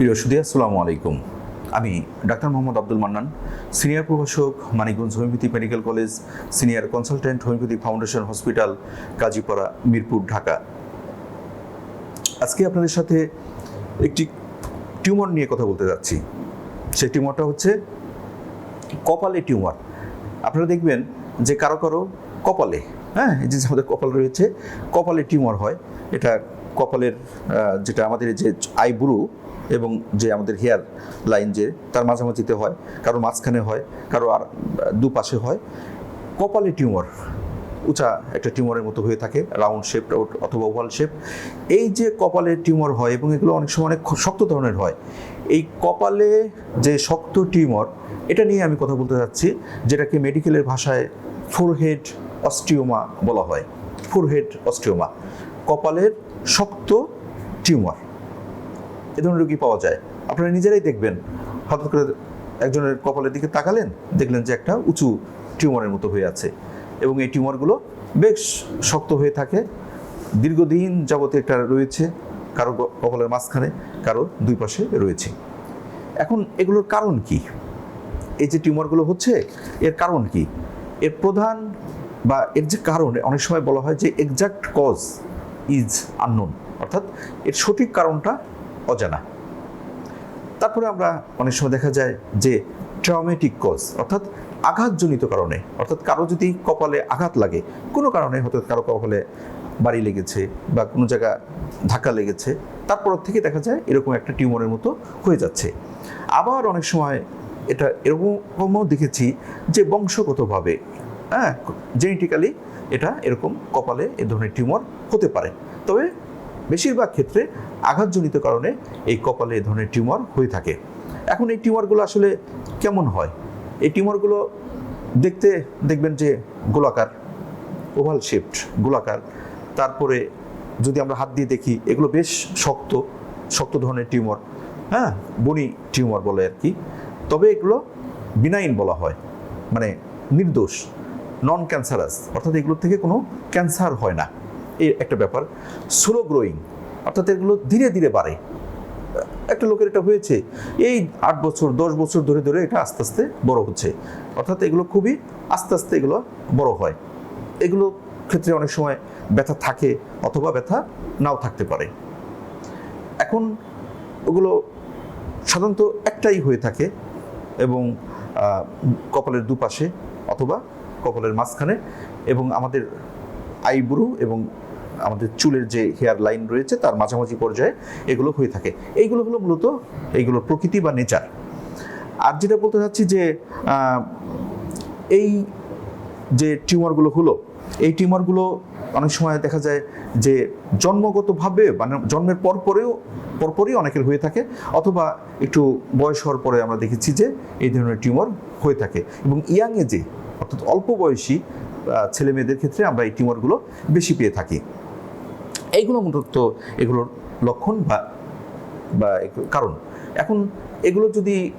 প্রিয় সুদী আসসালামু আলাইকুম। আমি ডাক্তার মোহাম্মদ আব্দুল মান্নান, সিনিয়র প্রভাষক Manikganj homeopathy medical college, senior consultant homeopathy foundation hospital, Kazipara, Mirpur, Dhaka. আজকে আপনাদের সাথে একটি টিউমার নিয়ে কথা বলতে যাচ্ছি। সেই টিউমারটা হচ্ছে কপালে টিউমার। আপনারা দেখবেন যে কারও কারও কপালে হ্যাঁ এই যে আমাদের কপাল রয়েছে, কপালে টিউমার হয়। এটা কপালের যেটা আমাদের যে আইব্রু এবং যে আমাদের হেয়ার লাইন যে তার মাঝামাঝিতে হয়, কারও মাঝখানে হয়, কারও আর দুপাশে হয়, কপালে টিউমার, উঁচা একটা টিউমারের মতো হয়ে থাকে, রাউন্ড শেপ অথবা ওভাল শেপ। এই যে কপালে টিউমার হয় এবং এগুলো অনেক সময় অনেক শক্ত ধরনের হয়, এই কপালে যে শক্ত টিউমার, এটা নিয়ে আমি কথা বলতে চাচ্ছি যেটাকে মেডিকেলের ভাষায় ফোরহেড অস্টিওমা বলা হয়। ফোরহেড অস্টিওমা, কপালের শক্ত টিউমার। এ ধরনের রোগী পাওয়া যায়। আপনারা নিজেরাই দেখবেন। হঠাৎ করে একজনের কপালের দিকে তাকালেন, দেখলেন যে একটা উঁচু টিউমারের মতো হয়ে আছে এবং এই টিউমারগুলো বেশ শক্ত হয়ে থাকে। দীর্ঘদিন যাবতে একটা রয়েছে, কারও কপালের মাঝখানে, কারও দুই পাশে রয়েছে। এখন এগুলোর কারণ কি? এই যে টিউমারগুলো হচ্ছে, এর কারণ কি? এর প্রধান বা এর যে কারণ, অনেক সময় বলা হয় যে এক্সাক্ট কজ ইজ আননোন অর্থাৎ এর সঠিক কারণটা অজানা। তারপরে আমরা অনেক সময় দেখা যায় যে ট্রাউমেটিক কজ অর্থাৎ আঘাতজনিত কারণে, অর্থাৎ কারও যদি কপালে আঘাত লাগে, কোনো কারণে হয়তো কারও কপালে বাড়ি লেগেছে বা কোনো জায়গা ধাক্কা লেগেছে, তারপর থেকে দেখা যায় এরকম একটা টিউমারের মতো হয়ে যাচ্ছে। আবার অনেক সময় এটা এরকমও দেখেছি যে বংশগতভাবে হ্যাঁ জেনেটিক্যালি এটা এরকম কপালে এ ধরনের টিউমার হতে পারে। তবে বেশিরভাগ ক্ষেত্রে আঘাতজনিত কারণে এই কপালে এ ধরনের টিউমার হয়ে থাকে। এখন এই টিউমারগুলো আসলে কেমন হয়? এই টিউমারগুলো দেখতে দেখবেন যে গোলাকার, ওভাল শেপড গোলাকার। তারপরে যদি আমরা হাত দিয়ে দেখি, এগুলো বেশ শক্ত শক্ত ধরনের টিউমার হ্যাঁ? বনি টিউমার বলে আর কি। তবে এগুলো বিনাইন বলা হয় মানে নির্দোষ নন ক্যান্সারাস অর্থাৎ এগুলোর থেকে কোনো ক্যান্সার হয় না। এই একটা ব্যাপার। স্লো গ্রোয়িং অর্থাৎ এগুলো ধীরে ধীরে বাড়ে। একটা লোকের এটা হয়েছে, এই আট বছর, দশ বছর ধরে ধরে এটা আস্তে আস্তে বড় হচ্ছে। অর্থাৎ এগুলো খুবই আস্তে আস্তে এগুলো বড় হয়। এগুলো ক্ষেত্রে অনেক সময় ব্যথা থাকে অথবা ব্যথা নাও থাকতে পারে। এখন ওগুলো সাধারণত একটাই হয়ে থাকে এবং কপালের দুপাশে অথবা কপালের মাঝখানে এবং আমাদের আইব্রু এবং আমাদের চুলের যে হেয়ার লাইন রয়েছে, তার মাঝামাঝি পর্যায়ে এগুলো হয়ে থাকে। এইগুলো হলো মূলত এইগুলোর প্রকৃতি বা নেচার। আর যেটা বলতে চাচ্ছি যে এই যে টিউমারগুলো হলো, এই টিউমারগুলো অনেক সময় দেখা যায় যে জন্মগতভাবে মানে জন্মের পর পরেও পরপরই অনেকের হয়ে থাকে, অথবা একটু বয়স হওয়ার পরে আমরা দেখেছি যে এই ধরনের টিউমার হয়ে থাকে। এবং ইয়াং এজে, অর্থাৎ অল্প বয়সী ছেলে মেয়েদের ক্ষেত্রে আমরা এই টিউমারগুলো বেশি পেয়ে থাকি। এইগুলো মূলত এগুলোর লক্ষণ বা বা কারণ। এখন এগুলো যদি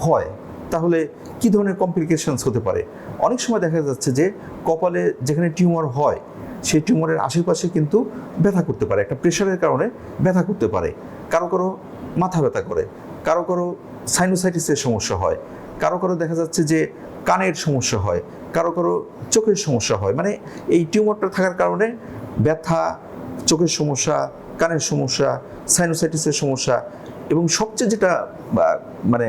হয়, তাহলে কি ধরনের কমপ্লিকেশনস হতে পারে? অনেক সময় দেখা যাচ্ছে যে, কপালে যেখানে টিউমার হয়, সেই টিউমারের আশেপাশে কিন্তু ব্যথা করতে পারে। একটা প্রেশারের কারণে ব্যথা করতে পারে। কারও কারও মাথা ব্যথা করে। কারও কারও সাইনোসাইটিসের সমস্যা হয়। কারও কারও দেখা যাচ্ছে যে কানের সমস্যা হয়, কারও কারও চোখের সমস্যা হয়। মানে এই টিউমারটা থাকার কারণে ব্যথা, চোখের সমস্যা, কানের সমস্যা সাইনোসাইটিসের সমস্যা এবং সবচেয়ে যেটা মানে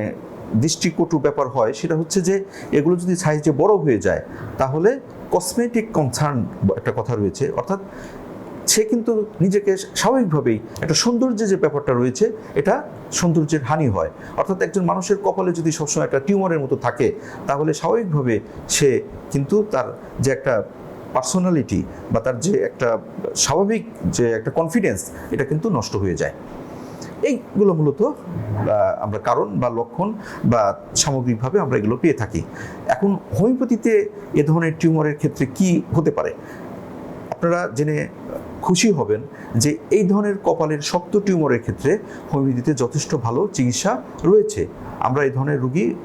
দৃষ্টিকটু ব্যাপার হয় সেটা হচ্ছে যে এগুলো যদি সাইজে বড় হয়ে যায় তাহলে কসমেটিক কনসার্ন একটা কথা রয়েছে। অর্থাৎ সে কিন্তু নিজেকে স্বাভাবিকভাবেই একটা সৌন্দর্যের যে ব্যাপারটা রয়েছে, এটা সৌন্দর্যের হানি হয়। অর্থাৎ একজন মানুষের কপালে যদি সবসময় একটা টিউমারের মতো থাকে, তাহলে স্বাভাবিকভাবে সে কিন্তু তার যে একটা পার্সোনালিটি বা তার যে একটা স্বাভাবিক যে একটা কনফিডেন্স, এটা কিন্তু নষ্ট হয়ে যায়। এইগুলো মূলত আমরা কারণ বা লক্ষণ বা সামগ্রিকভাবে আমরা এগুলো পেয়ে থাকি। এখন হোমিওপ্যাথিতে এ ধরনের টিউমারের ক্ষেত্রে কি হতে পারে? আপনারা জেনে খুশি হবেন যে এই ধরনের কপালের শক্ত টিউমারের ক্ষেত্রে হোমিওপ্যাথিতে যথেষ্ট ভালো চিকিৎসা রয়েছে। আমরা এই ধরনের রুগী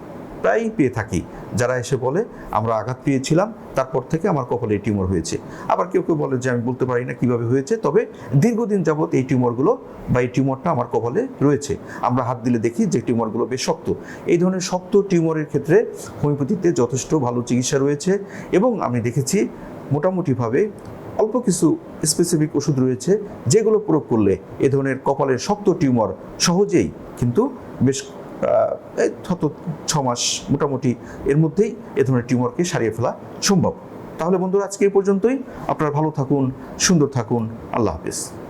প্রায়ই পেয়ে থাকি। যারা এসে বলে, আমরা আঘাত পেয়েছিলাম, তারপর থেকে আমার কপালে টিউমার হয়েছে। আবার কেউ কেউ বলে যে, আমি বলতে পারি না কীভাবে হয়েছে। তবে দীর্ঘদিন যাবত এই টিউমারগুলো বা এই টিউমারটা আমার কপালে রয়েছে। আমরা হাত দিলে দেখি যে টিউমারগুলো বেশ শক্ত। এই ধরনের শক্ত টিউমারের ক্ষেত্রে হোমিওপ্যাথিতে যথেষ্ট ভালো চিকিৎসা রয়েছে এবং আমি দেখেছি মোটামুটিভাবে অল্প কিছু স্পেসিফিক ওষুধ রয়েছে, যেগুলো প্রয়োগ করলে এ ধরনের কপালের শক্ত টিউমার সহজেই কিন্তু বেশ ছত ছ মাস মোটামুটি এর মধ্যেই এ ধরনের টিউমারকে সারিয়ে ফেলা সম্ভব। তাহলে বন্ধুরা, আজকে এই পর্যন্তই। আপনারা ভালো থাকুন, সুন্দর থাকুন। আল্লাহ হাফিজ।